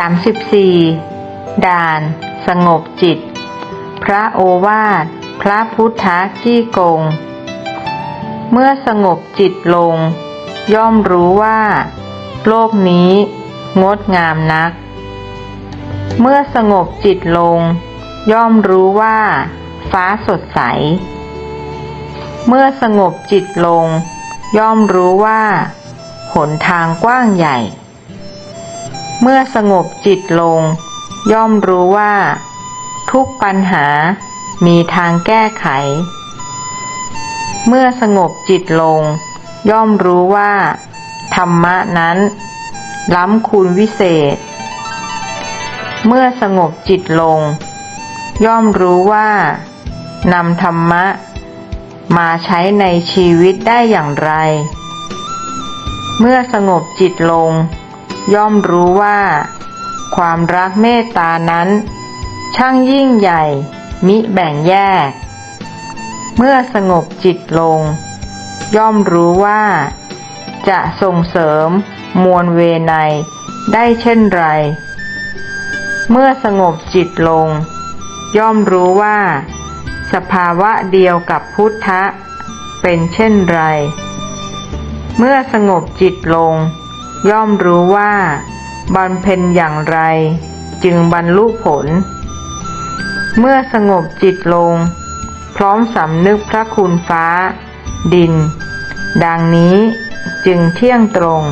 34 ด่าน สงบจิต พระโอวาท พระพุทธจี้กง เมื่อสงบจิตลง ย่อมรู้ว่า โลกนี้ งดงามนัก เมื่อสงบจิตลง ย่อมรู้ว่า ฟ้าสดใส เมื่อสงบจิตลง ย่อมรู้ว่า หนทางกว้างใหญ่ เมื่อสงบจิตลง ย่อมรู้ว่า ทุกปัญหามีทางแก้ไข เมื่อสงบจิตลง ย่อมรู้ว่า ธรรมะนั้น ล้ำคุณวิเศษ เมื่อสงบจิตลง ย่อมรู้ว่านำธรรมะ มาใช้ในชีวิตได้อย่างไร เมื่อสงบจิตลง ย่อมรู้ว่า ความรักเมตตานั้น ช่างยิ่งใหญ่ มิแบ่งแยก เมื่อสงบจิตลง ย่อมรู้ว่า จะส่งเสริมมวลเวไนได้เช่นไร เมื่อสงบจิตลง ย่อมรู้ว่า สภาวะเดียวกับพุทธะ เป็นเช่นไร เมื่อสงบจิตลง ย่อมรู้ว่าบำเพ็ญอย่างไร จึงบรรลุผล เมื่อสงบจิตลง พร้อมสำนึกพระคุณฟ้า ดิน ดังนี้จึงเที่ยงตรง